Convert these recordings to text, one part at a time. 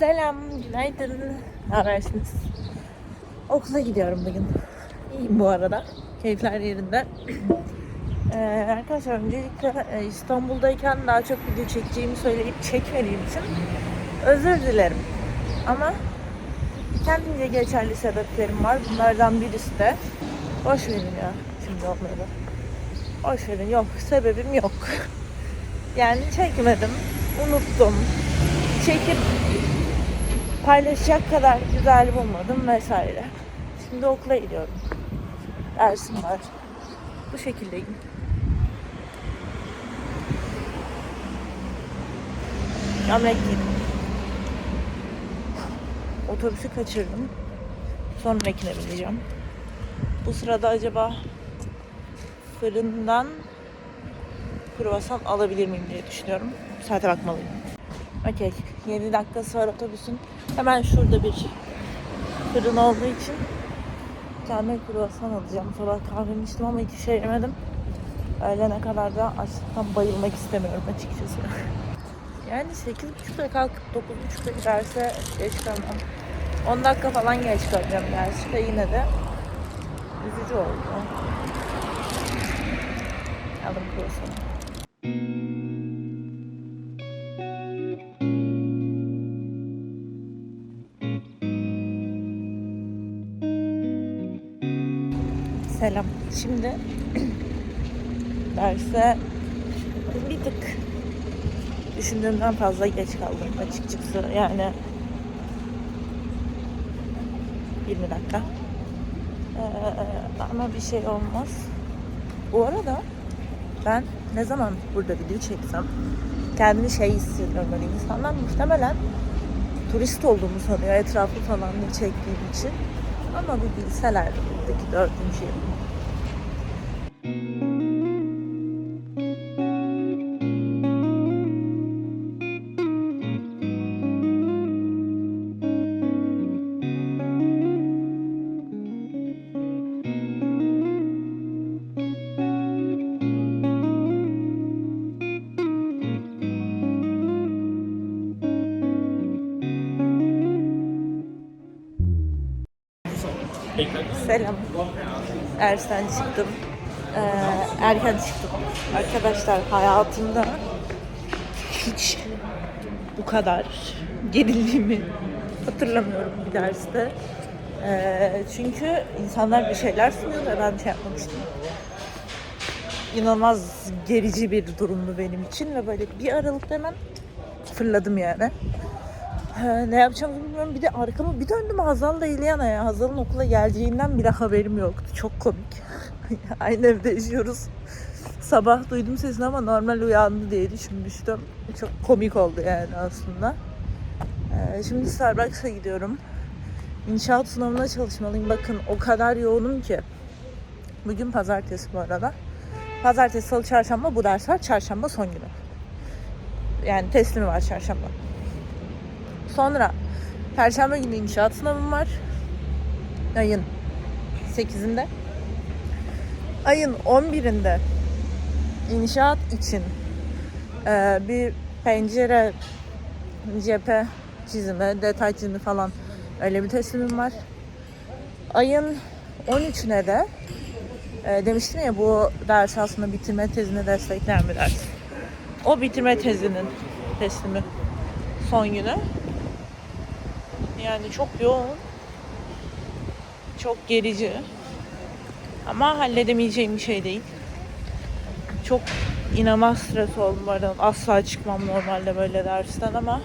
Selam, günaydın. Ne? Okula gidiyorum bugün. İyiyim bu arada. Keyifler yerinde. Ee, arkadaşlar öncelikle e, İstanbul'dayken daha çok video çekeceğimi söyleyip çekmediğim için özür dilerim. Ama kendimce geçerli sebeplerim var. Bunlardan birisi de boş verin ya şimdi onları. Boş verin yok sebebim yok. Yani çekmedim, unuttum. Çekip paylaşacak kadar güzel bulmadım vesaire. Şimdi okula gidiyorum. Dersim var. Bu şekildeyim. Gömlek giydim. Otobüsü kaçırdım. Sonrakine bineceğim. Bu sırada acaba fırından kruvasan alabilir miyim diye düşünüyorum. Saate bakmalıyım. Okey. 7 dakikası var otobüsün. Hemen şurada bir fırın olduğu için kendime kruvasan alacağım. Sabah kahvemi içtim ama hiçbir şey yemedim. Öğlene kadar da açlıktan bayılmak istemiyorum açıkçası. Yani 8.30'da kalkıp 9.30'da giderse geç kalmam. 10 dakika falan geç kalacağım gerçi de yine de üzücü oldu. Aldım kruvasanı. Selam. Şimdi derse bir tık düşündüğümden fazla geç kaldım açıkçası. Yani 20 dakika. Ee, ama bir şey olmaz. Bu arada ben ne zaman burada video çeksem kendimi şey hissediyorum böyle insanlar muhtemelen turist olduğumu sanıyor etrafı falan çektiğim için. Ama bir bilseler buradaki dördüncü yıl. Selam. Ersen çıktım. Ee, erken çıktım. Arkadaşlar hayatımda hiç bu kadar gerildiğimi hatırlamıyorum bir derste. Ee, çünkü insanlar bir şeyler sunuyor ve ben şey istiyorum. İnanılmaz gerici bir durumdu benim için ve böyle bir aralıkta hemen fırladım yani. Ne yapacağımı bilmiyorum. Bir de arkama bir döndüm Hazal'la İlyana'ya. Hazal'ın okula geleceğinden bile haberim yoktu. Çok komik. Aynı evde yaşıyoruz. Sabah duydum sesini ama normal uyandı diye düşünmüştüm. Çok komik oldu yani aslında. Ee, şimdi Starbucks'a gidiyorum. İnşaat sınavına çalışmalıyım. Bakın o kadar yoğunum ki. Bugün pazartesi bu arada. Pazartesi, salı, çarşamba bu ders var. Çarşamba son günü. Yani teslimi var çarşamba. Sonra Perşembe günü inşaat sınavım var. Ayın 8'inde. Ayın 11'inde inşaat için e, bir pencere cephe çizimi, detay çizimi falan öyle bir teslimim var. Ayın 13'üne de e, demiştim ya bu ders aslında bitirme tezine destekleyen bir ders. O bitirme tezinin teslimi son günü. Yani çok yoğun. Çok gerici. Ama halledemeyeceğim bir şey değil. Çok inanılmaz stres oldum bu. Asla çıkmam normalde böyle dersten ama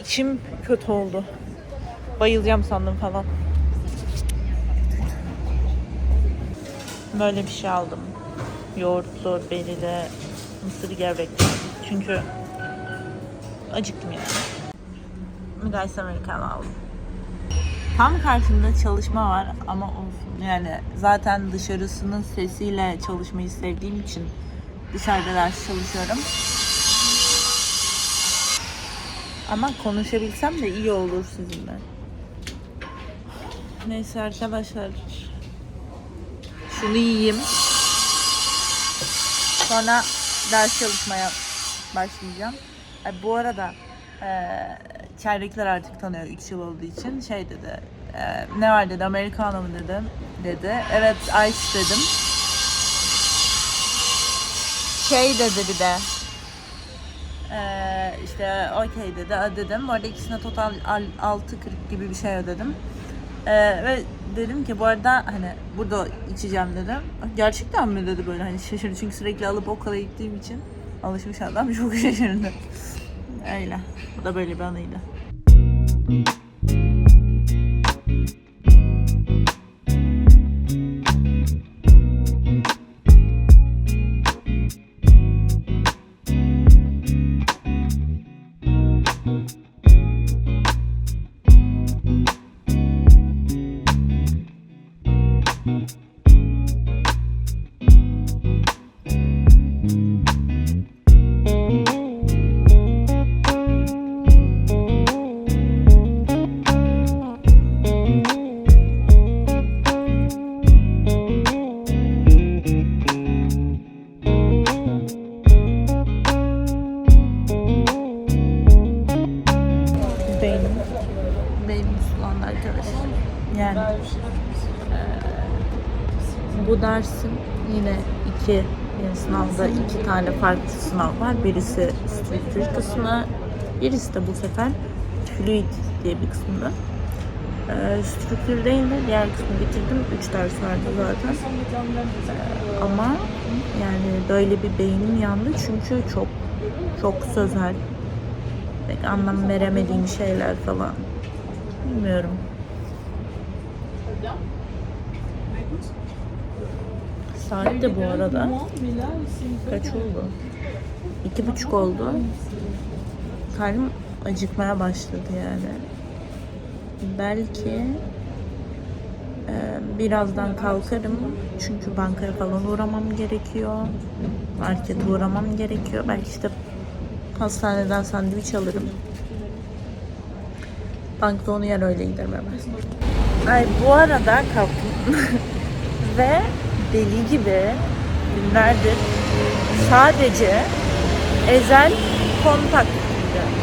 içim kötü oldu. Bayılacağım sandım falan. Böyle bir şey aldım. Yoğurtlu, berili, mısır gevrekli. Çünkü acıktım yani. Bir Ice Americano. Tam karşımda çalışma var ama olsun. Yani zaten dışarısının sesiyle çalışmayı sevdiğim için dışarıda ders çalışıyorum. Ama konuşabilsem de iyi olur sizinle. Neyse arkadaşlar. Şunu yiyeyim. Sonra ders çalışmaya başlayacağım. Ay, bu arada eee, içeridekiler artık tanıyor 3 yıl olduğu için. Şey dedi, e, ne var dedi, Americano mu dedim. Dedi. Evet, ice dedim. Şey dedi bir de. Ee, işte okey dedi ödedim. Bu arada ikisine total al- 6.40 gibi bir şey ödedim. Ee, ve dedim ki bu arada hani burada içeceğim dedim. Gerçekten mi dedi böyle hani şaşırdı çünkü sürekli alıp o kadar gittiğim için alışmış adam çok şaşırdı. Öyle. Bu da böyle bir anıydı. İki sınavda iki tane farklı sınav var. Birisi strüktür kısmı, birisi de bu sefer fluid diye bir kısmında. Eee strüktür değil de diğer kısmı bitirdim. Üç ders vardı zaten. Eee, ama yani böyle bir beynim yandı çünkü çok çok sözel pek anlam veremediğim şeyler falan. Bilmiyorum. Saat de bu arada kaç oldu? İki buçuk oldu. Karnım acıkmaya başladı yani. Belki e, birazdan kalkarım. Çünkü bankaya falan uğramam gerekiyor. Markete uğramam gerekiyor. Belki işte Hastaneden sandviç alırım. Bankta onu yer öyle giderim hemen. Ay bu arada kalktım. Ve deli gibi günlerdir sadece Ezel kontak dinliyorum.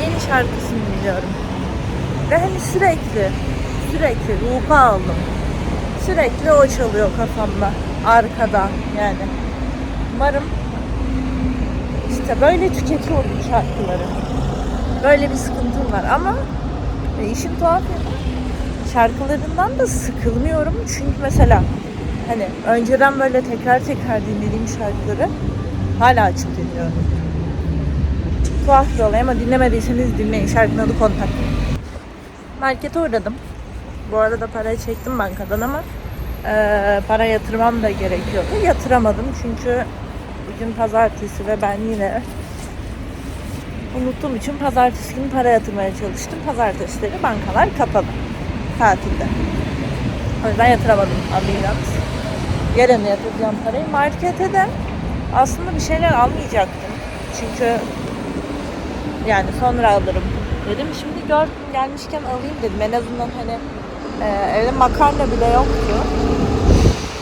Yeni şarkısını dinliyorum. Ve hani sürekli sürekli ruha aldım. Sürekli o çalıyor kafamda. Arkada yani. Umarım işte böyle tüketiyorum şarkıları. Böyle bir sıkıntım var ama işin tuhaf yanı şarkılarından da sıkılmıyorum. Çünkü mesela hani önceden böyle tekrar tekrar dinlediğim şarkıları hala açıp dinliyorum. Tuhaf bir olay ama dinlemediyseniz dinleyin. Şarkının adı Kontak. Markete uğradım. Bu arada parayı çektim bankadan ama e, para yatırmam da gerekiyordu. Yatıramadım çünkü bugün pazartesi ve ben yine unuttuğum için pazartesi günü para yatırmaya çalıştım. Pazartesileri bankalar kapalı. Tatilde. O yüzden yatıramadım ambulans. Yarın yatıracağım parayı. Markete de aslında bir şeyler almayacaktım. Çünkü yani sonra alırım dedim. Şimdi gördüm gelmişken alayım dedim. En azından hani e, evde makarna bile yoktu.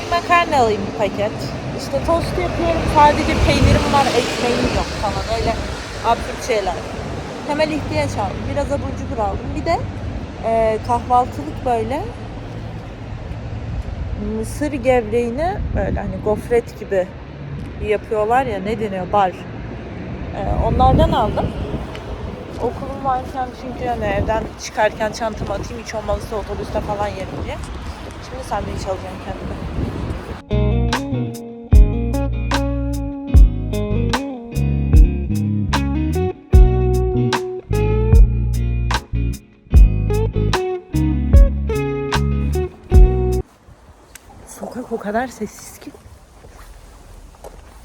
Bir makarna alayım bir paket. İşte tost yapıyorum. Sadece peynirim var, ekmeğim yok falan. Öyle absürt şeyler. Temel ihtiyaç aldım. Biraz abur cubur aldım. Bir de e, kahvaltılık böyle mısır gevreğini böyle hani gofret gibi yapıyorlar ya ne deniyor bar. E, onlardan aldım. Okulum varken çünkü hani evden çıkarken çantamı atayım hiç olmazsa otobüste falan yerim diye. Şimdi sandviç alacağım kendime. O kadar sessiz ki.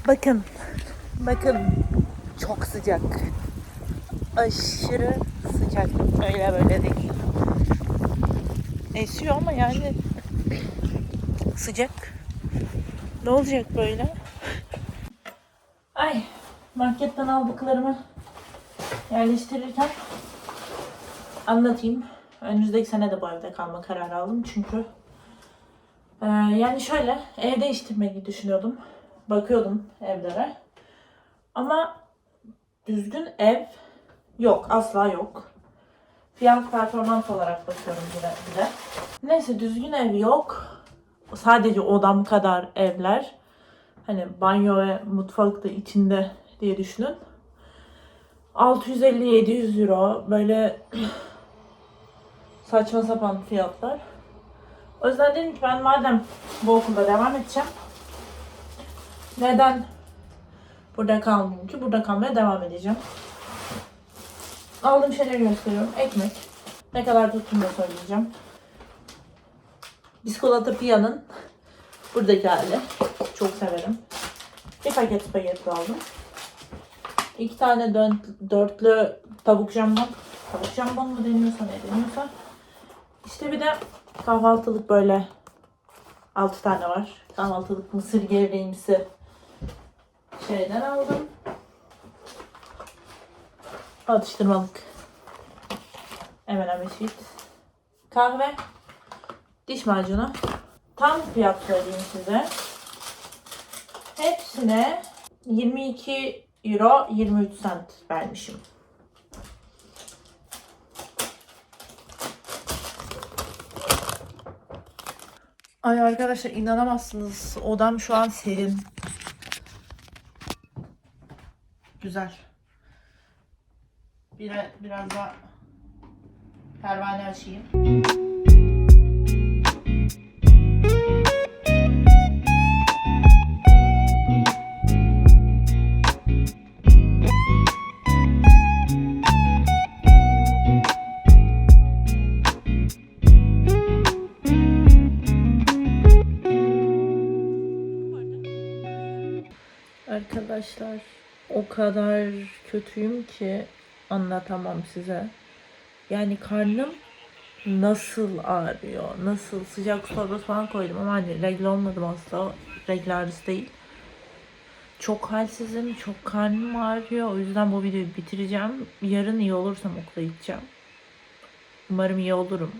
Bakın. Bakın. Çok sıcak. Aşırı sıcak. Öyle böyle değil. Esiyor ama yani sıcak. Ne olacak böyle? Ay marketten aldıklarımı yerleştirirken anlatayım. Önümüzdeki sene de bu evde kalma kararı aldım çünkü ee, yani şöyle ev değiştirmeyi düşünüyordum. Bakıyordum evlere. Ama düzgün ev Yok asla yok. Fiyat performans olarak bakıyorum bir de. Neyse düzgün ev yok. Sadece odam kadar evler. Hani banyo ve mutfak da içinde diye düşünün. 650-700 euro böyle saçma sapan fiyatlar. O yüzden dedim ki ben madem bu okulda devam edeceğim. Neden burada kalmayayım ki? Burada kalmaya devam edeceğim. Aldığım şeyleri gösteriyorum. Ekmek. Ne kadar tuttuğunu da söyleyeceğim. Biskolata Pia'nın buradaki hali. Çok severim. Bir paket spagetti aldım. İki tane dön, dörtlü tavuk jambon. Tavuk jambon mu deniyorsa ne deniyorsa. İşte bir de kahvaltılık böyle 6 tane var. Kahvaltılık mısır gevreğimsi şeyden aldım. Atıştırmalık. Hemen hemen sheet. Kahve. Diş macunu. Tam fiyat söyleyeyim size. Hepsine 22 euro 23 cent vermişim. Ay arkadaşlar inanamazsınız. Odam şu an serin. Güzel. Bir, biraz da pervane açayım. Arkadaşlar o kadar kötüyüm ki anlatamam size. Yani karnım nasıl ağrıyor, nasıl sıcak torbası falan koydum ama hani regle olmadım asla. Regle ağrısı değil. Çok halsizim, çok karnım ağrıyor. O yüzden bu videoyu bitireceğim. Yarın iyi olursam okula gideceğim. Umarım iyi olurum.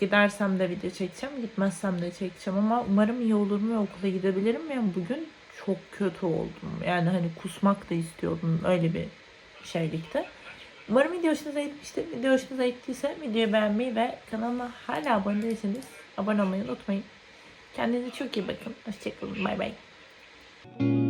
Gidersem de video çekeceğim, gitmezsem de çekeceğim ama umarım iyi olurum ve okula gidebilirim. Yani bugün çok kötü oldum. Yani hani kusmak da istiyordum öyle bir şeylikte. Umarım video hoşunuza gitmiştir. Video hoşunuza gittiyse videoyu beğenmeyi ve kanalıma hala abone değilseniz abone olmayı unutmayın. Kendinize çok iyi bakın. Hoşçakalın. Bay bay.